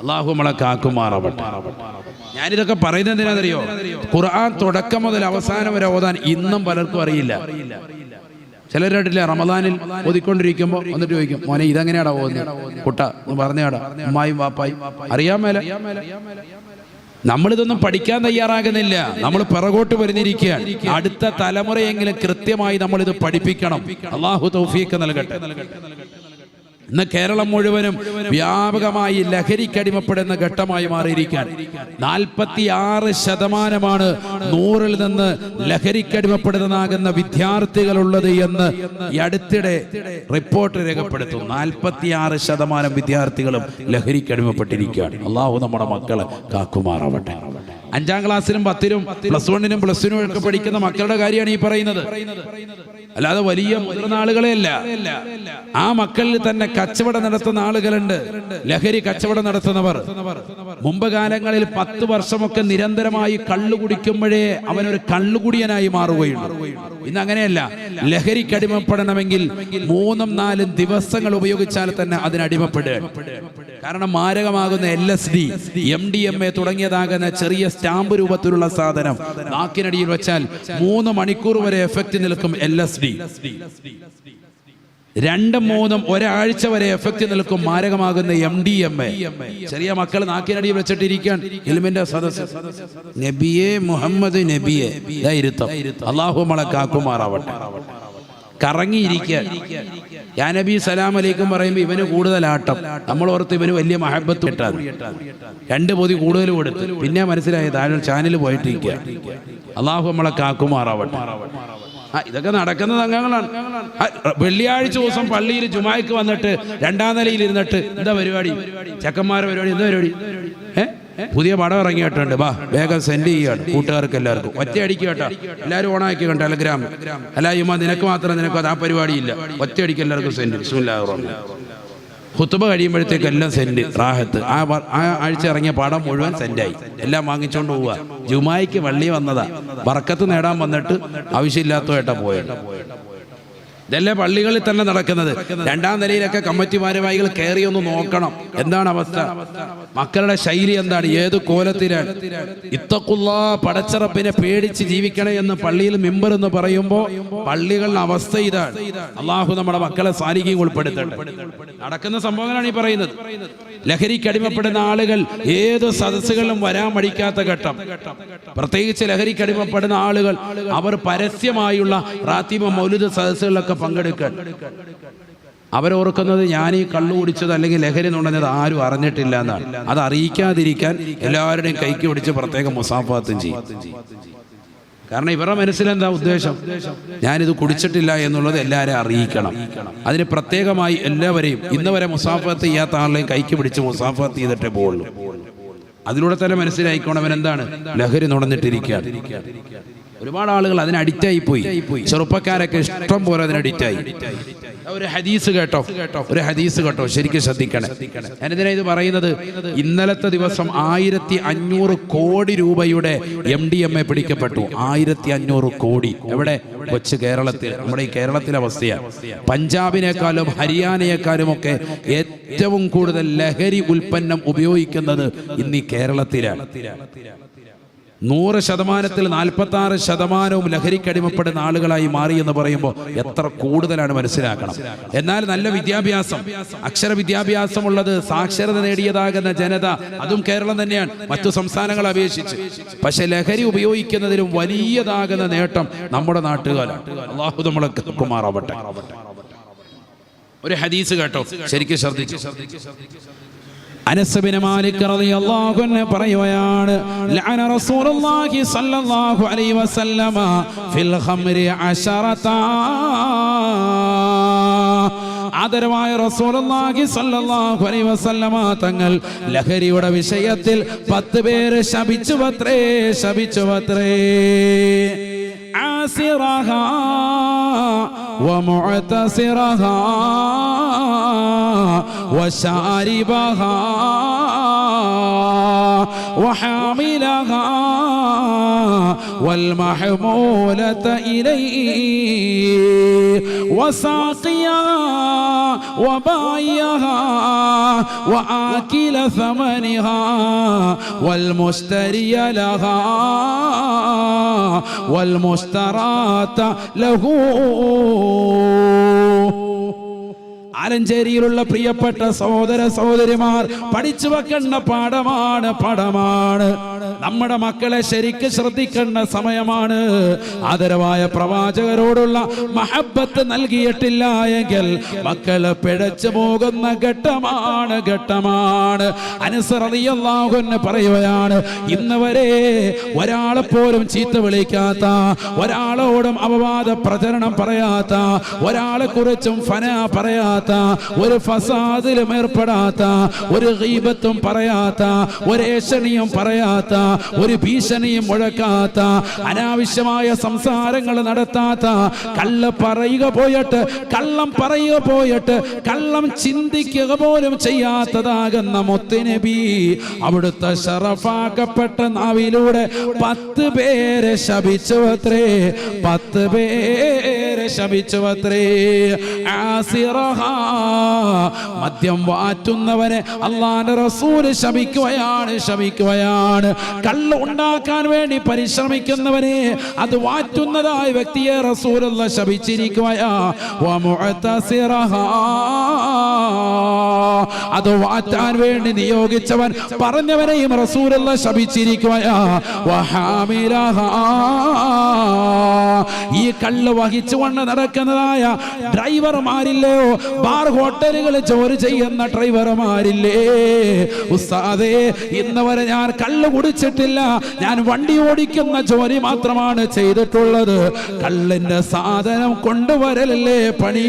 അള്ളാഹു നമ്മളെ കാക്കുമാറാവട്ടെ. ഞാനിതൊക്കെ പറയുന്നത് എന്തിനാണെന്നറിയോ ഖുർആൻ തുടക്കം മുതൽ അവസാനം വരെ ഓതാൻ ഇന്നും പലർക്കും അറിയില്ല. ചിലരായിട്ടില്ല റമദാനിൽ ഓതിക്കൊണ്ടിരിക്കുമ്പോൾ എന്നിട്ട് ചോദിക്കും മോനെ ഇതെങ്ങനെയാടാ പോകുന്നത് കുട്ട പറഞ്ഞാടാ. ഉമ്മായും വാപ്പായും അറിയാൻ മേലെ. നമ്മളിതൊന്നും പഠിക്കാൻ തയ്യാറാകുന്നില്ല. നമ്മൾ പിറകോട്ട് വരുന്നിരിക്കുകയാണ്. അടുത്ത തലമുറയെങ്കിലും കൃത്യമായി നമ്മൾ ഇത് പഠിപ്പിക്കണം. അള്ളാഹു തൗഫീക്ക് നൽകട്ടെ. ഇന്ന് കേരളം മുഴുവനും വ്യാപകമായി ലഹരിക്കടിമപ്പെടുന്ന ഘട്ടമായി മാറിയിരിക്കാൻ നാൽപ്പത്തി ആറ് ശതമാനമാണ് നൂറിൽ നിന്ന് ലഹരിക്കടിമപ്പെടുന്നതാകുന്ന വിദ്യാർത്ഥികളുള്ളത് എന്ന് ഈ അടുത്തിടെ റിപ്പോർട്ട് രേഖപ്പെടുത്തും നാൽപ്പത്തി ആറ് ശതമാനം വിദ്യാർത്ഥികളും ലഹരിക്കടിമപ്പെട്ടിരിക്കുകയാണ് അള്ളാഹു നമ്മുടെ മക്കളെ കാക്കുമാറാവട്ടെ. അഞ്ചാം ക്ലാസ്സിലും പത്തിലും പ്ലസ് വണ്ണിനും പ്ലസ് ടുനും ഒക്കെ പഠിക്കുന്ന മക്കളുടെ കാര്യമാണ് ഈ പറയുന്നത്. അല്ലാതെ വലിയ മുതിർന്ന ആളുകളെയല്ല ആ മക്കളിൽ തന്നെ കച്ചവടം നടത്തുന്ന ആളുകളുണ്ട്. ലഹരി കച്ചവടം നടത്തുന്നവർ. മുമ്പ് കാലങ്ങളിൽ പത്ത് വർഷമൊക്കെ നിരന്തരമായി കള്ളു കുടിക്കുമ്പോഴേ അവനൊരു കള്ളുകുടിയനായി മാറുകയുള്ളൂ. ഇന്ന് അങ്ങനെയല്ല. ലഹരിക്ക് അടിമപ്പെടണമെങ്കിൽ മൂന്നും നാലും ദിവസങ്ങൾ ഉപയോഗിച്ചാൽ തന്നെ അതിനടിമപ്പെടുക കാരണം മാരകമാകുന്ന L S D M D M A തുടങ്ങിയതാകുന്ന ചെറിയ സ്റ്റാമ്പ് രൂപത്തിലുള്ള സാധനം. നാക്കിനടിയിൽ വെച്ചാൽ മൂന്ന് മണിക്കൂർ വരെ എഫക്റ്റ് നിൽക്കും എൽ എസ് ഡി രണ്ടും മൂന്നും ഒരാഴ്ച വരെ എഫക്റ്റ് നിൽക്കും മാരകമാകുന്ന എം ഡി എം എ ചെറിയ മക്കൾ നാക്കിനടിയിൽ വെച്ചിട്ടിരിക്കാൻ ഇൽമിന്റെ സദസ് നബിയെ മുഹമ്മദ് നബിയെ അള്ളാഹു മളെ കാക്കുമാറാവട്ടെ. കറങ്ങിയിരിക്കുക. യാ നബി സലാം അലൈക്കും പറയുമ്പോൾ ഇവന് കൂടുതൽ ആട്ടം നമ്മൾ ഓർത്ത് ഇവന് വലിയ മഹബത്ത് കിട്ടാതെ രണ്ട് പൊതി കൂടുതൽ കൊടുത്ത്. പിന്നെ മനസ്സിലായി താഴെ ചാനൽ പോയിട്ടിരിക്കുക. അള്ളാഹു നമ്മളെ കാക്കുമാറാവട്ടെ. ആ ഇതൊക്കെ നടക്കുന്ന സംഘങ്ങളാണ്. ആ, വെള്ളിയാഴ്ച ദിവസം പള്ളിയിൽ ജുമായ്ക്ക് വന്നിട്ട് രണ്ടാം നിലയിൽ ഇരുന്നിട്ട് എന്താ പരിപാടി? ചെക്കന്മാരെ പരിപാടി എന്താ പരിപാടി? ഏ? പുതിയ പടം ഇറങ്ങിയിട്ടുണ്ട്. വാ വേഗം സെൻഡ് ചെയ്യാണ്. കൂട്ടുകാർക്ക് എല്ലാവർക്കും. ഒറ്റയടിക്ക് കേട്ടോ. എല്ലാവരും ഓണാക്കി കണ്ടോ ടെലഗ്രാം അല്ല ഇമ്മ നിനക്ക് മാത്രം നിനക്ക് അത് ആ പരിപാടിയില്ല. ഒറ്റയടിക്ക് എല്ലാവർക്കും സെൻഡ് ബിസ്മില്ലാഹിർ ഹുത്തുബ കഴിയുമ്പോഴത്തേക്ക് എല്ലാം സെൻഡ് റാഹത്ത്. ആ ആ ആഴ്ച ഇറങ്ങിയ പാഠം മുഴുവൻ സെൻഡായി എല്ലാം വാങ്ങിച്ചുകൊണ്ട് പോവുക ജുമായിക്ക് വള്ളി വന്നതാ. വറക്കത്ത് നേടാൻ വന്നിട്ട് ആവശ്യമില്ലാത്തതായിട്ടാണ് പോയത്. ഇതല്ലേ പള്ളികളിൽ തന്നെ നടക്കുന്നത്. രണ്ടാം നിലയിലൊക്കെ കമ്മിറ്റി ഭാരവാഹികൾ കയറി ഒന്ന് നോക്കണം. എന്താണ് അവസ്ഥ? മക്കളുടെ ശൈലി എന്താണ്? ഏത് കോലത്തിലാണ്? ഇത്തക്കുള്ള പടച്ചറപ്പിനെ പേടിച്ച് ജീവിക്കണേ എന്ന് പള്ളിയിൽ മിമ്പർ എന്ന് പറയുമ്പോൾ പള്ളികളുടെ അവസ്ഥ ഇതാണ്. അള്ളാഹു നമ്മുടെ മക്കളെ സാരിക്കും ഉൾപ്പെടുത്തട്ടെ. നടക്കുന്ന സംഭവങ്ങളാണ് ഈ പറയുന്നത്. ലഹരിക്ക് അടിമപ്പെടുന്ന ആളുകൾ ഏത് സദസ്സുകളിലും വരാൻ മടിക്കാത്ത ഘട്ടം. പ്രത്യേകിച്ച് ലഹരിക്ക് അടിമപ്പെടുന്ന ആളുകൾ അവർ പരസ്യമായുള്ള റാത്തിമ മൗലിത സദസ്സുകളിലൊക്കെ പങ്കെടുക്കാൻ. അവരോർക്കുന്നത് ഞാൻ ഈ കള്ളു കുടിച്ചത് അല്ലെങ്കിൽ ലഹരി നുണഞ്ഞത് ആരും അറിഞ്ഞിട്ടില്ല എന്നാണ്. അത് അറിയിക്കാതിരിക്കാൻ എല്ലാവരുടെയും കൈക്ക് പിടിച്ച് പ്രത്യേകം മുസാഫാത്തും ചെയ്യും. കാരണം ഇവരുടെ മനസ്സിലെന്താ ഉദ്ദേശം? ഞാനിത് കുടിച്ചിട്ടില്ല എന്നുള്ളത് എല്ലാവരെയും അറിയിക്കണം. അതിന് പ്രത്യേകമായി എല്ലാവരെയും ഇന്ന് വരെ മുസാഫത്ത് ചെയ്യാത്ത ആളെയും കൈക്ക് പിടിച്ച് മുസാഫത്ത് ചെയ്തിട്ടേ പോകുള്ളൂ അതിലൂടെ തന്നെ മനസ്സിലായിക്കോണം എന്താണ്? ലഹരി നുണഞ്ഞിട്ടിരിക്കുകയാണ്. ഒരുപാട് ആളുകൾ അതിന് അഡിക്റ്റായി പോയി. ചെറുപ്പക്കാരൊക്കെ ഇഷ്ടം പോലെ അതിന് അഡിക്റ്റായി ഒരു ഹദീസ് കേട്ടോ. ഒരു ഹദീസ് കേട്ടോ. ശരിക്കും ശ്രദ്ധിക്കണേ. ഞാനിതിനാ ഇത് പറയുന്നത് ഇന്നലത്തെ ദിവസം ആയിരത്തി അഞ്ഞൂറ് കോടി രൂപയുടെ എം ഡി എം എ പിടിക്കപ്പെട്ടു. ആയിരത്തി അഞ്ഞൂറ് കോടി. എവിടെ? കൊച്ചു കേരളത്തിൽ. നമ്മുടെ ഈ കേരളത്തിലെ അവസ്ഥയാണ്. പഞ്ചാബിനേക്കാളും ഹരിയാനയെക്കാളും ഒക്കെ ഏറ്റവും കൂടുതൽ ലഹരി ഉൽപ്പന്നം ഉപയോഗിക്കുന്നത് ഇന്ന് ഈ കേരളത്തിലാണ്. നൂറ് ശതമാനത്തിൽ നാൽപ്പത്തി ആറ് ശതമാനവും ലഹരിക്കടിമപ്പെടുന്ന ആളുകളായി മാറി എന്ന് പറയുമ്പോൾ എത്ര കൂടുതലാണ് മനസ്സിലാക്കണം. എന്നാൽ നല്ല വിദ്യാഭ്യാസം അക്ഷര വിദ്യാഭ്യാസമുള്ളത് സാക്ഷരത നേടിയതാകുന്ന ജനത അതും കേരളം തന്നെയാണ് മറ്റു സംസ്ഥാനങ്ങളെ അപേക്ഷിച്ച്. പക്ഷെ ലഹരി ഉപയോഗിക്കുന്നതിലും വലിയതാകുന്ന നേട്ടം നമ്മുടെ നാട്ടുകാരാണ്. അള്ളാഹു നമ്മളെ കുമാറാവട്ടെ ഒരു ഹദീസ് കേട്ടോ ശരിക്കും ശ്രദ്ധിച്ചു? അനസ് ബിൻ മാലിക് റളിയല്ലാഹു അൻഹു പറയുകയാണ് ലഅന റസൂലുള്ളാഹി സ്വല്ലല്ലാഹു അലൈഹി വസല്ലമ ഫിൽ ഖംരി അശറത. ആദരവായ റസൂലുള്ളാഹി സ്വല്ലല്ലാഹു അലൈഹി വസല്ലമ തങ്ങൾ ലഹരിയുടെ വിഷയത്തിൽ പത്ത് പേര് ശപിച്ചുവത്രേ ശപിച്ചുവത്രേ. ആസിറഹ വമുഅതസിറഹ وشاربها وحاملها والمحمولة إليه وساقيها وبايها وآكل ثمنها والمشتري لها والمشترات له ആലഞ്ചേരിയിലുള്ള പ്രിയപ്പെട്ട സഹോദര സഹോദരിമാർ പഠിച്ചു വെക്കേണ്ട പാഠമാണ് പാഠമാണ്. നമ്മുടെ മക്കളെ ശരിക്ക് ശ്രദ്ധിക്കേണ്ട സമയമാണ്. ആദരവായ പ്രവാചകരോടുള്ള മഹബത്ത് നൽകിയിട്ടില്ല എങ്കിൽ മക്കൾ പിഴച്ചു പോകുന്ന ഘട്ടമാണ് ഘട്ടമാണ്. അനുസറിയാഹുന്ന് പറയുകയാണ് ഇന്ന് വരെ ഒരാളെ പോലും ചീത്ത വിളിക്കാത്ത ഒരാളോടും അപവാദ പ്രചരണം പറയാത്ത ഒരാളെ കുറിച്ചും ഫന പറയാത്ത ഒരു ഫസാദിലും ഏർപ്പെടാത്ത ഒരു ഗീബത്തും പറയാത്ത ഒരു ഏഷണിയും പറയാത്ത ഒരു ഭീഷണിയും മുഴക്കാത്ത അനാവശ്യമായ സംസാരങ്ങൾ നടത്താത്ത കള്ള പറയുക പോയിട്ട് കള്ളം പറയുക പോയിട്ട് കള്ളം ചിന്തിക്കുക പോലും ചെയ്യാത്തതാകുന്ന മുത്തുനബി അവിടുത്തെ ഷറഫാക്കപ്പെട്ട നാവിലൂടെ പത്ത് പേരെ ശപിച്ചുവത്രേ പത്ത് പേരെ ശപിച്ചുവത്രേ. ആസിറഹ മദ്യം വാറ്റുന്നവനെ അള്ളാന്റെ റസൂൽ ശപിക്കുകയാണ് ശപിക്കുകയാണ് കള്ള് ഉണ്ടാക്കാൻ വേണ്ടി പരിശ്രമിക്കുന്നവനെ അത് വാറ്റുന്നതായ വ്യക്തിയെ റസൂലുള്ള. അത് വാറ്റാൻ വേണ്ടി നിയോഗിച്ചവൻ പറഞ്ഞവനെയും റസൂലുള്ള ശപിച്ചിരിക്കുകയാ. ഈ കള്ള് വഹിച്ചുകൊണ്ട് നടക്കുന്നതായ ഡ്രൈവർമാരില്ലയോ ബാർ ഹോട്ടലുകളിൽ ജോലി ചെയ്യുന്ന ഡ്രൈവർമാരില്ലേ? ഉസ്താദേ ഇന്ന് വരെ ഞാൻ കള്ള് കുടിച്ചിട്ടില്ല. ഞാൻ വണ്ടി ഓടിക്കുന്ന ജോലി മാത്രമാണ് ചെയ്തിട്ടുള്ളത്. കള്ളിന്റെ സാധനം കൊണ്ടുവരലല്ലേ പണി?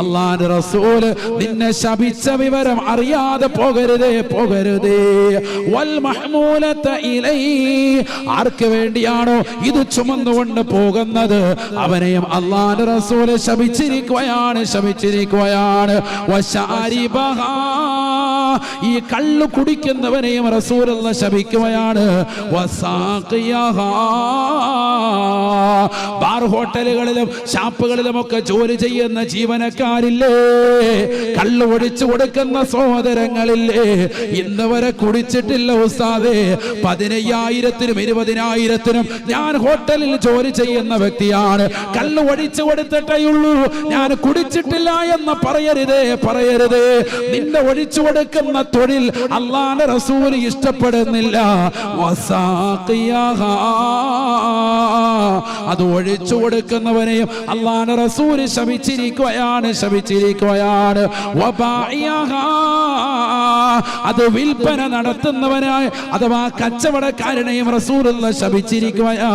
അള്ളാന്റെ റസൂൽ നിന്നെ ശപിച്ച വിവരം അറിയാതെ പോകരുതേ പോകരുതേ. വൽ മഹ്മൂലത്ത ഇലൈ. ആർക്ക് വേണ്ടിയാണോ ഇത് ചുമന്നുകൊണ്ട് പോകുന്നത്? അവനെയും അള്ളാന്റെ റസൂൽ ശപിച്ചിരിക്കുകയാണ് ശപിച്ചിരിക്കുകയാണ്. വശാരിബഹാ. ഈ കള്ളു കുടിക്കുന്നവനെയും റസൂലുള്ള ശപിക്കുകയാണ്. ബാർ ഹോട്ടലുകളിലും ഷാപ്പുകളിലും ഒക്കെ ജോലി ചെയ്യുന്ന ജീവനക്കാരില്ലേ? കള്ളു ഒഴിച്ചു കൊടുക്കുന്ന സഹോദരങ്ങളില്ലേ? ഇന്ന് വരെ കുടിച്ചിട്ടില്ല ഉസ്താദേ. പതിനയ്യായിരത്തിനും ഇരുപതിനായിരത്തിനും ഞാൻ ഹോട്ടലിൽ ജോലി ചെയ്യുന്ന വ്യക്തിയാണ്. കള്ളു ഒഴിച്ചു കൊടുത്തിട്ടേയുള്ളൂ ഞാൻ കുടിച്ചിട്ടില്ല എന്ന് പറയരുതേ പറയരുതേ. നിന്റെ ഒഴിച്ചു കൊടുക്കുന്ന തൊഴിൽ അള്ളാന്റെ റസൂൽ ഇഷ്ടപ്പെടുന്നില്ല. അത് ഒഴിച്ചു കൊടുക്കുന്നവനെയും അള്ളാന്റെ റസൂൽ ശമിച്ചിരിക്കുകയാണ് ശമിച്ചിരിക്കുകയാണ്. അത് വിൽപ്പന നടത്തുന്നവനായ അഥവാ കച്ചവടക്കാരനെയും റസൂലുള്ള ശപിച്ചിരിക്കുകയാ.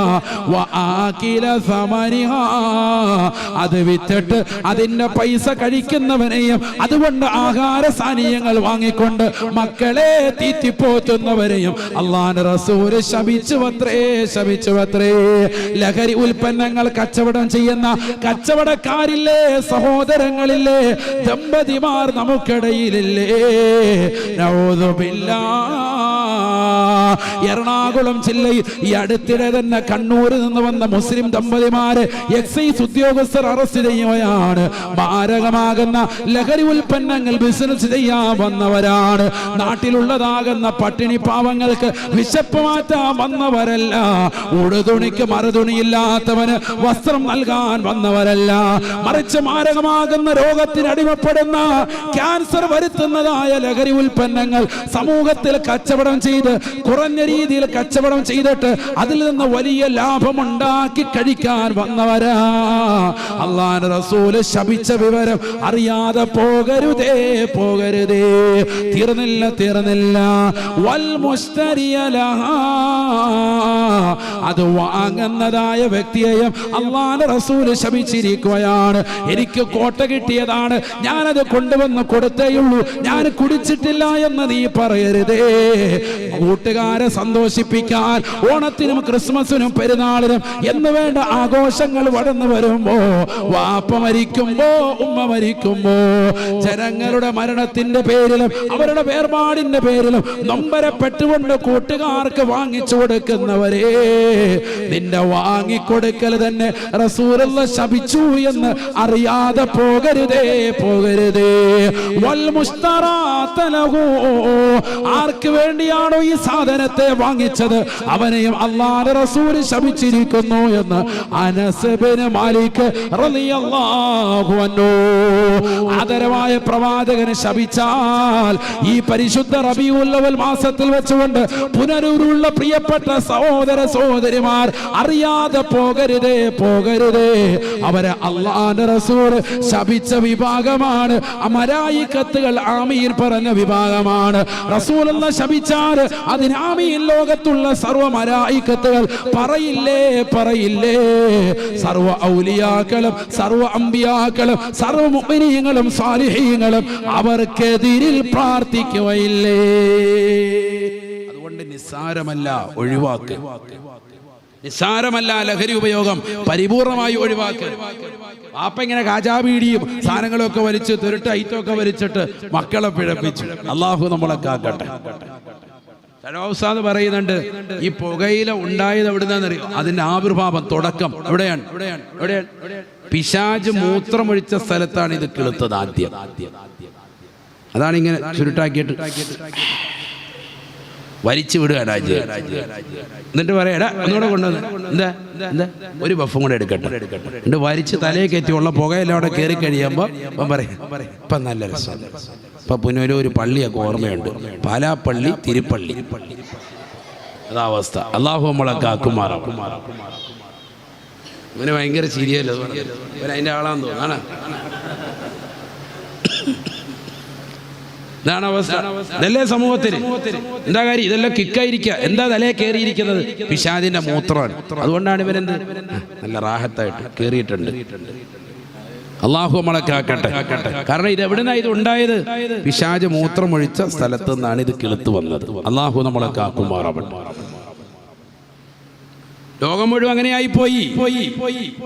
അത് വിറ്റിട്ട് അതിന്റെ പൈസ കഴിക്കുന്നവനെയും അതുകൊണ്ട് ആഹാര സാനീയങ്ങൾ വാങ്ങി വാങ്ങിക്കൊണ്ട് മക്കളെ തീറ്റിപ്പോറ്റുന്നവരെയും അള്ളാന്റെ വത്രേ ശപിച്ചുവത്രേ ശപിച്ചുവത്രേ ലഹരി ഉൽപ്പന്നങ്ങൾ കച്ചവടം ചെയ്യുന്ന കച്ചവടക്കാരില്ലേ സഹോദരങ്ങളില്ലേ ദമ്പതിമാർ നമുക്കിടയിലില്ലേ നൗദുബില്ലാ. എറണാകുളം ജില്ലയിൽ ഈ അടുത്തിടെ തന്നെ കണ്ണൂരിൽ നിന്ന് വന്ന മുസ്ലിം ദമ്പതിമാരെ എക്സൈസ് ഉദ്യോഗസ്ഥർ അറസ്റ്റ് ചെയ്യുകയാണ്. മാരകമാകുന്ന ലഹരി ഉൽപ്പന്നങ്ങൾ ബിസിനസ് ചെയ്യാൻ വന്നവരാണ്. നാട്ടിലുള്ളതാകുന്ന പട്ടിണി പാവങ്ങൾക്ക് വിശപ്പ് മാറ്റാൻ വന്നവരല്ല. ഉടുതുണിക്ക് മറുതുണിയില്ലാത്തവന് വസ്ത്രം നൽകാൻ വന്നവരല്ല. മറിച്ച് മാരകമാകുന്ന രോഗത്തിന് അടിമപ്പെടുന്ന ക്യാൻസർ വരുത്തുന്നതായ ലഹരി ഉൽപ്പന്നങ്ങൾ സമൂഹത്തിൽ കച്ചവടം ചെയ്ത് കുറഞ്ഞ രീതിയിൽ കച്ചവടം ചെയ്തിട്ട് അതിൽ നിന്ന് വലിയ ലാഭം ഉണ്ടാക്കി കഴിക്കാൻ വന്നവരാ. അള്ളാൻ റസൂൽ ശപിച്ച വിവരം അറിയാതെ പോകരുതേ പോകരുതേ. തീർന്നില്ല തീർന്നില്ല. വൽ. അത് വാങ്ങുന്നതായ വ്യക്തിയെയും അള്ളാൻ റസൂൽ ശപിച്ചിരിക്കുകയാണ്. എനിക്ക് കോട്ട കിട്ടിയതാണ്. ഞാനത് കൊണ്ടുവന്ന് കൊടുത്തേയുള്ളൂ ഞാൻ കുടിച്ചിട്ടില്ല എന്ന് നീ പറയരുതേ. കൂട്ടുകാരെ സന്തോഷിപ്പിക്കാൻ ഓണത്തിനും ക്രിസ്മസിനും പെരുന്നാളിനും എന്ന് വേണ്ട ആഘോഷങ്ങൾ വളർന്നു വരുമ്പോ വാപ്പ മരിക്കുമ്പോ ഉമ്മ മരിക്കുമ്പോ ജനങ്ങളുടെ മരണത്തിന്റെ പേരിലും അവരുടെ വേർപാടിന്റെ പേരിലും നൊമ്പരപ്പെട്ടുകൊണ്ട് കൂട്ടുകാർക്ക് വാങ്ങിച്ചു കൊടുക്കുന്നവരെ നിന്റെ വാങ്ങിക്കൊടുക്കൽ തന്നെ റസൂലുള്ള ശപിച്ചു എന്ന് അറിയാതെ പോകരുതേ പോകരുതേ. വൽ മുസ്തറാത്ത ആർക്ക് ആർക്ക് വേണ്ടിയാണോ ഈ സാധനത്തെ വാങ്ങിച്ചത്? അവനെയും അള്ളാഹുവിന്റെ റസൂൽ ശമിച്ചിരിക്കുന്നു എന്ന് അനസബിന് മാലിക് ആദരവായ പ്രവാചകനെ ശപിച്ചാൽ ഈ പരിശുദ്ധ റബിയുള്ളവൽ മാസത്തിൽ വെച്ചുകൊണ്ട് പുനരൂരുള്ള പ്രിയപ്പെട്ട സഹോദര സഹോദരിമാർ അറിയാതെ പോകരുതേ പോകരുതേ. അവരെ അള്ളാന്റെ റസൂൽ ശപിച്ച വിഭാഗമാണ്. അമരായി കത്തുകൾ ആമിയിൽ പറഞ്ഞ വിഭാഗമാണ്. റസൂൽ എന്ന ശപിച്ചാൽ അതിന് അതിനാമി ലോകത്തുള്ള സർവ മലായിക്കത്തുകൾ. പറയില്ലേ പറയില്ലേ. സർവ ഔലിയാക്കളും സർവ അമ്പിയാക്കളും സർവ മുഅ്മിനീങ്ങളും സാലിഹീങ്ങളും അവർക്കെതിരിൽ പ്രാർത്ഥിക്കുകയില്ലേ അതുകൊണ്ട് നിസ്സാരമല്ല ഒഴിവാക്ക്. നിസ്സാരമല്ല ലഹരി ഉപയോഗം. പരിപൂർണമായി ഒഴിവാക്ക്. വാപ്പ ഇങ്ങനെ കാജാബീഡിയും സാധനങ്ങളൊക്കെ വലിച്ച് തുരുട്ട് ഐറ്റമൊക്കെ വലിച്ചിട്ട് മക്കളെ പിഴപ്പിച്ചു. അള്ളാഹു നമ്മളെ കാക്കട്ടെ. തലവസാദ് പറയുന്നുണ്ട് ഈ പുകയില ഉണ്ടായത് എവിടുന്നറിയോ അതിന്റെ ആവിർഭാവം തുടക്കം. എവിടെയാണ്? പിശാജ് മൂത്രമൊഴിച്ച സ്ഥലത്താണ് ഇത് കിളുത്തത് ആദ്യം. അതാണ് ഇങ്ങനെ ചുരുട്ടാക്കിയിട്ട് വലിച്ചു വിടുക രാജ്യ. എന്നിട്ട് പറയടാ ഒന്നുകൂടെ കൊണ്ടുവന്ന്. എന്താ? എന്താ? ഒരു ബഫും കൂടെ എടുക്കട്ടെ. എന്നിട്ട് വലിച്ച് തലയെ കയറ്റിയുള്ള പുകയെല്ലാം അവിടെ കയറി കഴിയുമ്പോൾ പറയാം ഇപ്പം നല്ല രസം. ഇപ്പൊ പുനലൂർ ഒരു പള്ളിയൊക്കെ ഓർമ്മയുണ്ട്. പാലാപ്പള്ളി തിരുപ്പള്ളി. അതാ അവസ്ഥ. അള്ളാഹു നമ്മളെ കാക്കുമാറാം. ഇവന് ഭയങ്കര ചിരിയല്ലോ? ഇവൻ അതിന്റെ ആളാന്ന് തോന്നുന്നു. ഇതാണ് അവസ്ഥ. ഇതല്ലേ സമൂഹത്തിന് എന്താ കാര്യം? ഇതെല്ലാം കിക്കായിരിക്കുക. എന്താ തലേ കയറിയിരിക്കുന്നത് പിശാദിന്റെ മൂത്രമാണ്. അതുകൊണ്ടാണ് ഇവരെന്ത് നല്ല റാഹത്തായിട്ട് കയറിയിട്ടുണ്ട് അള്ളാഹു നമ്മളെ കാക്കട്ടെ കാരണം ഇത് എവിടുന്നാ ഇത് ഉണ്ടായത്? പിശാജ് മൂത്രമൊഴിച്ച സ്ഥലത്ത് നിന്നാണ് ഇത് കിളുത്തു വന്നത്. അള്ളാഹു നമ്മളെ കാക്കുമാറാവട്ടെ ലോകം മുഴുവൻ അങ്ങനെയായി പോയി. പോയി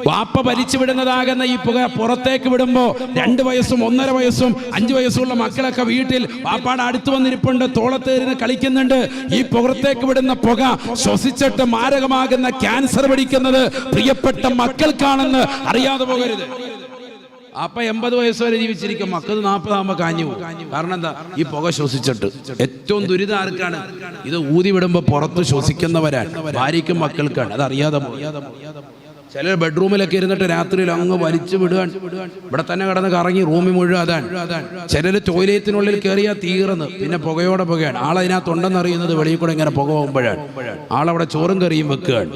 വാപ്പ ഭരിച്ചു വിടുന്നതാകുന്ന ഈ പുക പുറത്തേക്ക് വിടുമ്പോ രണ്ട് വയസ്സും ഒന്നര വയസ്സും അഞ്ചു വയസ്സുള്ള മക്കളൊക്കെ വീട്ടിൽ വാപ്പാടെ അടുത്ത് വന്നിരിപ്പുണ്ട് തോളത്തേറിന് കളിക്കുന്നുണ്ട്. ഈ പുറത്തേക്ക് വിടുന്ന പുക ശ്വസിച്ചിട്ട് മാരകമാകുന്ന ക്യാൻസർ പിടിക്കുന്നത് പ്രിയപ്പെട്ട മക്കൾക്കാണെന്ന് അറിയാതെ പോകരുത്. അപ്പ എൺപത് വയസ്സ് വരെ ജീവിച്ചിരിക്കും. മക്കത് നാൽപ്പതാകുമ്പോ കാഞ്ഞു പോകും. കാരണം എന്താ? ഈ പുക ശ്വസിച്ചിട്ട്. ഏറ്റവും ദുരിതം ആർക്കാണ്? ഇത് ഊതി വിടുമ്പോ പുറത്ത് ശ്വസിക്കുന്നവരാണ്. ഭാര്യയ്ക്കും മക്കൾക്കാണ്. അത് അറിയാതെ ചില ബെഡ്റൂമിലൊക്കെ ഇരുന്നിട്ട് രാത്രിയിൽ അങ്ങ് വലിച്ചു വിടുകയാണ്. ഇവിടെ തന്നെ കിടന്ന് കറങ്ങി റൂമിൽ മുഴുവൻ അതാണ്. ചിലർ ടോയ്ലറ്റിനുള്ളിൽ കയറിയാൽ തീർന്ന്. പിന്നെ പുകയോടെ പുകയാണ്. ആളതിനകത്തുണ്ടെന്ന് അറിയുന്നത് വെളിയിൽ കൂടെ ഇങ്ങനെ പുക പോകുമ്പോഴാണ്. ആളവിടെ ചോറും കറിയും വെക്കുകയാണ്.